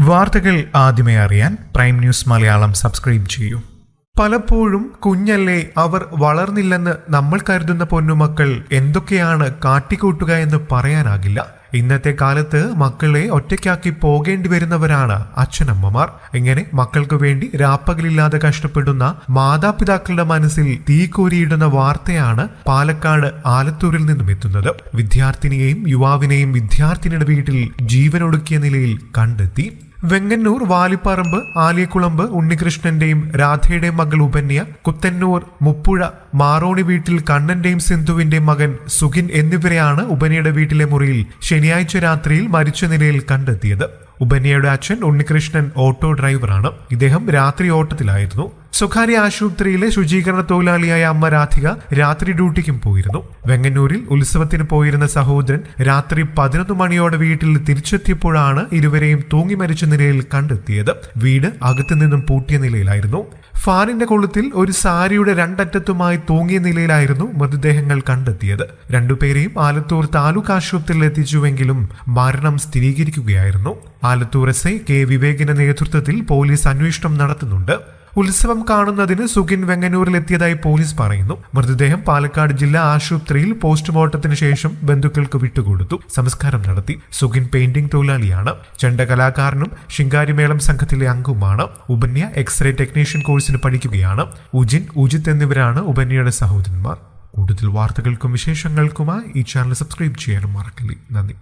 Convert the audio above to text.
വാർത്തകൾ ആദ്യമേ അറിയാൻ പ്രൈം ന്യൂസ് മലയാളം സബ്സ്ക്രൈബ് ചെയ്യൂ. പലപ്പോഴും കുഞ്ഞല്ലേ അവർ വളർന്നില്ലെന്ന് നമ്മൾ കരുതുന്ന പൊന്നുമക്കൾ എന്തൊക്കെയാണ് കാട്ടിക്കൂട്ടുക എന്ന് പറയാനാകില്ല. ഇന്നത്തെ കാലത്ത് മക്കളെ ഒറ്റയ്ക്കാക്കി പോകേണ്ടി വരുന്നവരാണ് അച്ഛനമ്മമാർ. ഇങ്ങനെ മക്കൾക്ക് വേണ്ടി രാപ്പകലില്ലാതെ കഷ്ടപ്പെടുന്ന മാതാപിതാക്കളുടെ മനസ്സിൽ തീ കോരിയിടുന്ന വാർത്തയാണ് പാലക്കാട് ആലത്തൂരിൽ നിന്നും എത്തുന്നത്. വിദ്യാർത്ഥിനിയെയും യുവാവിനെയും വിദ്യാർത്ഥിനിയുടെ വീട്ടിൽ ജീവനൊടുക്കിയ നിലയിൽ കണ്ടെത്തി. വെങ്ങന്നൂർ വാലിപ്പറമ്പ് ആലിയക്കുളമ്പ് ഉണ്ണികൃഷ്ണന്റെയും രാധയുടെയും മകൾ ഉപന്യ കുത്തന്നൂർ മുപ്പുഴ മാറോണി വീട്ടിൽ കണ്ണന്റെയും സിന്ധുവിന്റെയും മകൻ സുഖിൻ എന്നിവരെയാണ് ഉപനിയുടെ വീട്ടിലെ മുറിയിൽ ശനിയാഴ്ച രാത്രിയിൽ മരിച്ച നിലയിൽ കണ്ടെത്തിയത്. ഉപന്യയുടെ അച്ഛൻ ഉണ്ണികൃഷ്ണൻ ഓട്ടോ ഡ്രൈവറാണ്. ഇദ്ദേഹം രാത്രി ഓട്ടത്തിലായിരുന്നു. സ്വകാര്യ ആശുപത്രിയിലെ ശുചീകരണ തൊഴിലാളിയായ അമ്മ രാധിക രാത്രി ഡ്യൂട്ടിക്കും പോയിരുന്നു. വെങ്ങന്നൂരിൽ ഉത്സവത്തിന് പോയിരുന്ന സഹോദരൻ രാത്രി പതിനൊന്ന് മണിയോടെ വീട്ടിൽ തിരിച്ചെത്തിയപ്പോഴാണ് ഇരുവരെയും തൂങ്ങി മരിച്ച നിലയിൽ കണ്ടെത്തിയത്. വീട് അകത്തു നിന്നും പൂട്ടിയ നിലയിലായിരുന്നു. ഫാനിന്റെ കൊളുത്തിൽ ഒരു സാരിയുടെ രണ്ടറ്റത്തുമായി തൂങ്ങിയ നിലയിലായിരുന്നു മൃതദേഹങ്ങൾ കണ്ടെത്തിയത്. രണ്ടുപേരെയും ആലത്തൂർ താലൂക്ക് ആശുപത്രിയിൽ എത്തിച്ചുവെങ്കിലും മരണം സ്ഥിരീകരിക്കുകയായിരുന്നു. ആലത്തൂർ എസ് ഐ കെ വിവേകിന്റെ നേതൃത്വത്തിൽ പോലീസ് അന്വേഷണം നടത്തുന്നുണ്ട്. ഉത്സവം കാണുന്നതിന് സുഖിൻ വെങ്ങനൂരിലെത്തിയതായി പോലീസ് പറയുന്നു. മൃതദേഹം പാലക്കാട് ജില്ലാ ആശുപത്രിയിൽ പോസ്റ്റ്മോർട്ടത്തിന് ശേഷം ബന്ധുക്കൾക്ക് വിട്ടുകൊടുത്തു. സംസ്കാരം നടത്തി. സുഖിൻ പെയിന്റിംഗ് തൊഴിലാളിയാണ്. ചെണ്ട കലാകാരനും ശിങ്കാരിമേളം സംഘത്തിലെ അംഗവുമാണ്. ഉപന്യ എക്സ്റേ ടെക്നീഷ്യൻ കോഴ്സിന് പഠിക്കുകയാണ്. ഉജിൻ ഉജിത് എന്നിവരാണ് ഉപന്യയുടെ സഹോദരന്മാർ. കൂടുതൽ വാർത്തകൾക്കും വിശേഷങ്ങൾക്കുമായി ഈ ചാനൽ സബ്സ്ക്രൈബ് ചെയ്യാനും മറക്കില്ല. നന്ദി.